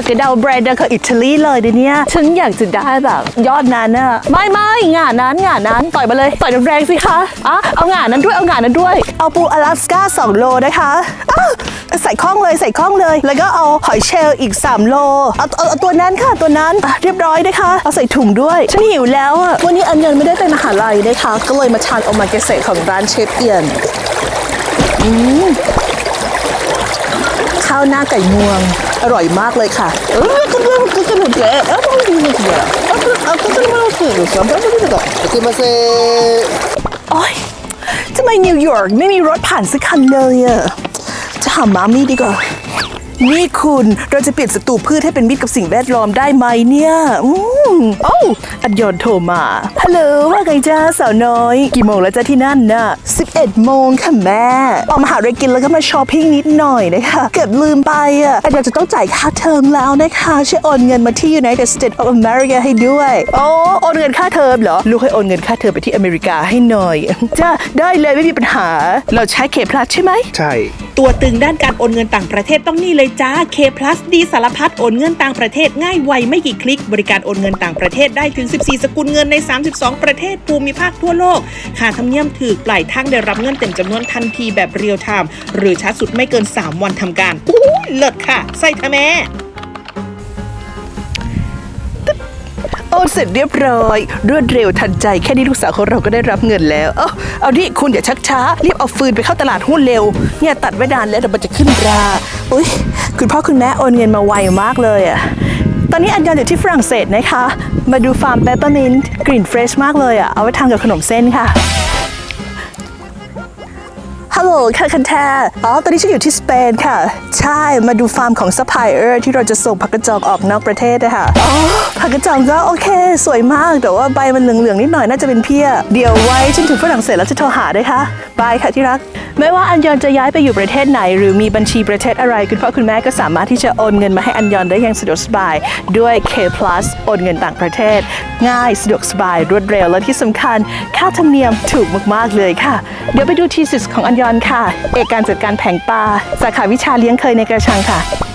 ากจะเดาแบรนด์ดังของอิตาลีเลยเดี๋ยวนี้ฉันอยากจะได้แบบยอดนั้นอะไม่ไม่งานนั้นงานนั้นต่อยมาเลยต่อยแรงๆสิคะอะเอางานนั้นด้วยเอางานนั้นด้วย เอาปูอลาสก้า2 โลนะคะอ้าวใส่ข้องเลยใส่ข้องเลย แล้วก็เอาหอยเชลล์อีก 3 โลเอาเอาเอาตัวนั้นค่ะตัวนั้นอะเรียบร้อยนะคะ เอาใส่ถุงด้วย ฉันหิวแล้วอะวันนี้อันยังไม่ได้ไปมหาลัยนะคะ ก็เลยมาทานโอมาเกษตรของร้านเชฟเอียน ข้าวหน้าไก่งวง อร่อยมากเลยค่ะเออก็ต้องก็ต้องเลยอะเออต้องดีเลยเยอะเออก็ต้องมาสิสองต้องดีเลยก็คิดมาสิโอ้ยทำไมนิวยอร์กไม่มีรถผ่านสักคันเลยอะจะหามามี่ดีกว่า นี่คุณเราจะเปลี่ยนศัตรูพืชให้เป็นมิตรกับสิ่งแวดล้อมได้ไหมเนี่ยอืมโอ้าอัดยอนโทรมาฮัลโหลว่าไงจ้าสาวน้อย กี่โมงแล้วจ้าที่นั่นน่ะ 11 โมงค่ะแม่ ออกมาหาอะไรกินแล้วก็มาช้อปปิ้งนิดหน่อยนะคะ เกือบลืมไปอะอันยอนจะต้องจ่ายค่าเทอมแล้วนะคะช่วยโอนเงินมาที่ United States of America ให้ด้วยโอ้โอนเงินค่าเทอมเหรอลูกให้โอนเงินค่าเทอมไปที่อเมริกาให้หน่อยจ้าได้เลยไม่มีปัญหา เราใช้เคพลัสใช่ไหมใช่ ตัวตึงด้านการโอนเงินต่างประเทศต้องนี่เลยจ้า K plus ดีสารพัดโอนเงินต่างประเทศง่ายไวไม่กี่คลิก บริการโอนเงินต่างประเทศได้ถึง 14 สกุลเงินใน 32 ประเทศภูมิภาคทั่วโลก ค่าธรรมเนียมถือปลายทางได้รับเงินเต็มจำนวนทันทีแบบเรียลไทม์หรือช้าสุดไม่เกิน 3 วันทำการอู้เลิศค่ะ ใส่ทะแม่ โอนเสร็จเรียบร้อย รวดเร็วทันใจแค่นี้ลูกสาวของเราก็ได้รับเงินแล้ว เออเอาดิคุณอย่าชักช้า รีบเอาฟืนไปเข้าตลาดหุ้นเร็ว เนี่ยตัดไว้นานแล้วเดี๋ยวมันจะขึ้นราอุ้ยคุณพ่อคุณแม่โอนเงินมาไวมากเลยอะตอนนี้อันยอนอยู่ที่ฝรั่งเศสนะคะ มาดูฟาร์มเปปเปอร์มินต์กลิ่นเฟรชมากเลยอะเอาไว้ทำกับขนมเส้นค่ะ ฮัลโหลค่ะคันแทอ๋อ ตอนนี้ฉันอยู่ที่สเปนค่ะ ใช่ มาดูฟาร์มของซัพพลายเออร์ที่เราจะส่งผักกระจอกออกนอกประเทศนะคะอ๋อ ผักกระจอกก็โอเค สวยมาก แต่ว่าใบมันเหลืองๆนิดหน่อยน่าจะเป็นเพี้ย เดี๋ยวไว้ฉันถึงฝรั่งเศสแล้วจะโทรหาด้วยค่ะบายค่ะที่รัก ไม่ว่าอันยอนจะย้ายไปอยู่ประเทศไหน หรือมีบัญชีประเทศอะไร คุณพ่อคุณแม่ก็สามารถที่จะโอนเงินมาให้อันยอนได้อย่างสะดวกสบาย ด้วย K plus โอนเงินต่างประเทศ ง่ายสะดวกสบายรวดเร็วและที่สำคัญ ค่าธรรมเนียมถูกมากๆเลยค่ะ เดี๋ยวไปดูทีสิสของอันยอนค่ะ เอกการจัดการแผงปลา สาขาวิชาเลี้ยงเคยในกระชังค่ะ